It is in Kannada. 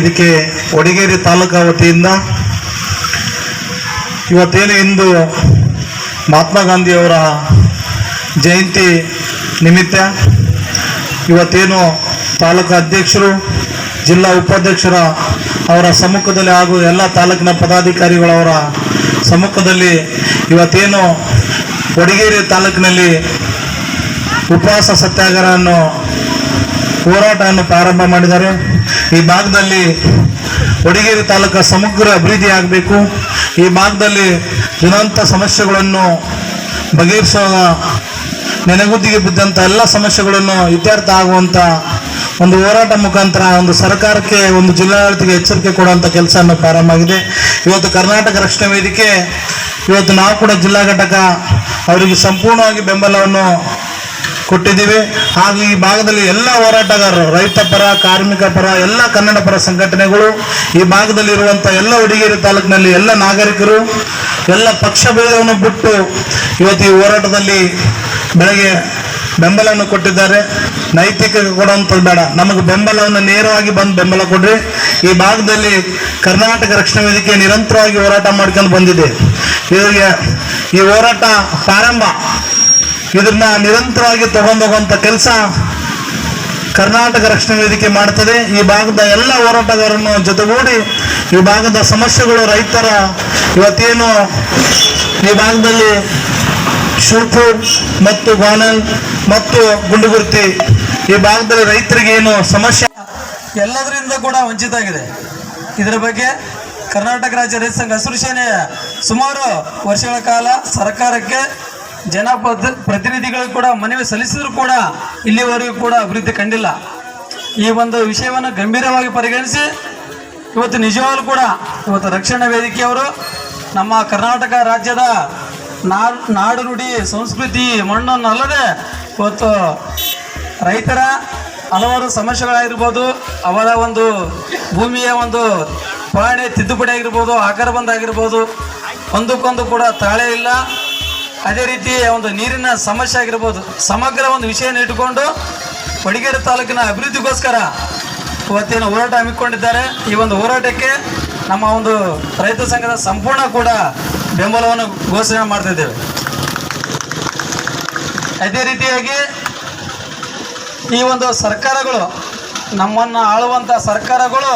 ವೇದಿಕೆ ಒಡಿಗೇರಿ ತಾಲೂಕಾ ವತಿಯಿಂದ ಇವತ್ತೇನು ಇಂದು ಮಹಾತ್ಮ ಗಾಂಧಿಯವರ ಜಯಂತಿ ನಿಮಿತ್ತ ಇವತ್ತೇನು ತಾಲೂಕು ಅಧ್ಯಕ್ಷರು, ಜಿಲ್ಲಾ ಉಪಾಧ್ಯಕ್ಷರ ಅವರ ಸಮ್ಮುಖದಲ್ಲಿ ಹಾಗೂ ಎಲ್ಲ ತಾಲೂಕಿನ ಪದಾಧಿಕಾರಿಗಳವರ ಸಮ್ಮುಖದಲ್ಲಿ ಇವತ್ತೇನು ವಡಗೇರಿ ತಾಲೂಕಿನಲ್ಲಿ ಉಪವಾಸ ಸತ್ಯಾಗ್ರಹವನ್ನು, ಹೋರಾಟವನ್ನು ಪ್ರಾರಂಭ ಮಾಡಿದ್ದಾರೆ. ಈ ಭಾಗದಲ್ಲಿ ವಡಗೇರಿ ತಾಲೂಕ ಸಮಗ್ರ ಅಭಿವೃದ್ಧಿ ಆಗಬೇಕು. ಈ ಭಾಗದಲ್ಲಿ ದಿನಂತ ಸಮಸ್ಯೆಗಳನ್ನು ಬಗೆಹರಿಸುವ ನೆನೆಗುದ್ದಿಗೆ ಬಿದ್ದಂಥ ಎಲ್ಲ ಸಮಸ್ಯೆಗಳನ್ನು ಇತ್ಯರ್ಥ ಆಗುವಂಥ ಒಂದು ಹೋರಾಟ ಮುಖಾಂತರ ಒಂದು ಸರ್ಕಾರಕ್ಕೆ, ಒಂದು ಜಿಲ್ಲಾಡಳಿತಕ್ಕೆ ಎಚ್ಚರಿಕೆ ಕೊಡುವಂಥ ಕೆಲಸವನ್ನು ಪ್ರಾರಂಭ ಇವತ್ತು ಕರ್ನಾಟಕ ರಕ್ಷಣಾ ವೇದಿಕೆ, ಇವತ್ತು ನಾವು ಕೂಡ ಜಿಲ್ಲಾ ಘಟಕ, ಅವರಿಗೆ ಸಂಪೂರ್ಣವಾಗಿ ಬೆಂಬಲವನ್ನು ಕೊಟ್ಟಿದ್ದೀವಿ. ಹಾಗೂ ಈ ಭಾಗದಲ್ಲಿ ಎಲ್ಲ ಹೋರಾಟಗಾರರು, ರೈತ ಪರ, ಕಾರ್ಮಿಕ ಪರ, ಎಲ್ಲ ಕನ್ನಡ ಪರ ಸಂಘಟನೆಗಳು, ಈ ಭಾಗದಲ್ಲಿ ಇರುವಂತಹ ಎಲ್ಲ ಹುಡುಗಿಯರು ತಾಲೂಕಿನಲ್ಲಿ ಎಲ್ಲ ನಾಗರಿಕರು, ಎಲ್ಲ ಪಕ್ಷ ಭೇದವನ್ನು ಬಿಟ್ಟು ಇವತ್ತು ಈ ಹೋರಾಟದಲ್ಲಿ ಬೆಳಗ್ಗೆ ಬೆಂಬಲವನ್ನು ಕೊಟ್ಟಿದ್ದಾರೆ. ನೈತಿಕ ಕೊಡುವಂಥದ್ದು ಬೇಡ, ನಮಗೆ ಬೆಂಬಲವನ್ನು ನೇರವಾಗಿ ಬಂದು ಬೆಂಬಲ ಕೊಡ್ರಿ. ಈ ಭಾಗದಲ್ಲಿ ಕರ್ನಾಟಕ ರಕ್ಷಣಾ ವೇದಿಕೆ ನಿರಂತರವಾಗಿ ಹೋರಾಟ ಮಾಡ್ಕೊಂಡು ಬಂದಿದೆ. ಇವರಿಗೆ ಈ ಹೋರಾಟ ಪ್ರಾರಂಭ. ಇದನ್ನ ನಿರಂತರವಾಗಿ ತಗೊಂಡೋಗುವಂಥ ಕೆಲಸ ಕರ್ನಾಟಕ ರಕ್ಷಣಾ ವೇದಿಕೆ ಮಾಡ್ತದೆ. ಈ ಭಾಗದ ಎಲ್ಲ ಹೋರಾಟಗಾರರನ್ನು ಜೊತೆಗೂಡಿ ಈ ಭಾಗದ ಸಮಸ್ಯೆಗಳು ರೈತರ ಇವತ್ತೇನು ಈ ಭಾಗದಲ್ಲಿ ಶಿವಪುರ್ ಮತ್ತು ಗಾನಲ್ ಮತ್ತು ಗುಂಡುಗುರ್ತಿ ಈ ಭಾಗದಲ್ಲಿ ರೈತರಿಗೆ ಏನು ಸಮಸ್ಯೆ ಎಲ್ಲದರಿಂದ ಕೂಡ ವಂಚಿತ ಆಗಿದೆ ಇದರ ಬಗ್ಗೆ ಕರ್ನಾಟಕ ರಾಜ್ಯ ರೈತ ಸಂಘ ಸೇನೆಯ ಸುಮಾರು ವರ್ಷಗಳ ಕಾಲ ಸರ್ಕಾರಕ್ಕೆ ಜನಪದ ಪ್ರತಿನಿಧಿಗಳು ಕೂಡ ಮನವಿ ಸಲ್ಲಿಸಿದ್ರು ಕೂಡ ಇಲ್ಲಿವರೆಗೂ ಕೂಡ ಅಭಿವೃದ್ಧಿ ಕಂಡಿಲ್ಲ. ಈ ಒಂದು ವಿಷಯವನ್ನು ಗಂಭೀರವಾಗಿ ಪರಿಗಣಿಸಿ, ಇವತ್ತು ನಿಜವಾಗ್ಲೂ ಕೂಡ ಇವತ್ತು ರಕ್ಷಣಾ ವೇದಿಕೆಯವರು ನಮ್ಮ ಕರ್ನಾಟಕ ರಾಜ್ಯದ ನಾಡು ನಾಡು ಸಂಸ್ಕೃತಿ ಮಣ್ಣನ್ನು ಅಲ್ಲದೆ ಇವತ್ತು ರೈತರ ಹಲವಾರು ಸಮಸ್ಯೆಗಳಾಗಿರ್ಬೋದು, ಅವರ ಒಂದು ಭೂಮಿಯ ಒಂದು ಪಾಣಿ ತಿದ್ದುಪಡಿ ಆಗಿರ್ಬೋದು, ಆಕಾರ ಬಂದಾಗಿರ್ಬೋದು, ಒಂದಕ್ಕೊಂದು ಕೂಡ ತಾಳೆ ಇಲ್ಲ. ಅದೇ ರೀತಿ ಒಂದು ನೀರಿನ ಸಮಸ್ಯೆ ಆಗಿರ್ಬೋದು. ಸಮಗ್ರ ಒಂದು ವಿಷಯನ ಇಟ್ಟುಕೊಂಡು ವಡಿಗೇರಿ ತಾಲೂಕಿನ ಅಭಿವೃದ್ಧಿಗೋಸ್ಕರ ಇವತ್ತಿನ ಹೋರಾಟ ಹಮ್ಮಿಕೊಂಡಿದ್ದಾರೆ. ಈ ಒಂದು ಹೋರಾಟಕ್ಕೆ ನಮ್ಮ ಒಂದು ರೈತ ಸಂಘದ ಸಂಪೂರ್ಣ ಕೂಡ ಬೆಂಬಲವನ್ನು ಘೋಷಣೆ ಮಾಡ್ತಿದ್ದೇವೆ ಅದೇ ರೀತಿಯಾಗಿ ಈ ಒಂದು ಸರ್ಕಾರಗಳು ನಮ್ಮನ್ನು ಆಳುವಂಥ ಸರ್ಕಾರಗಳು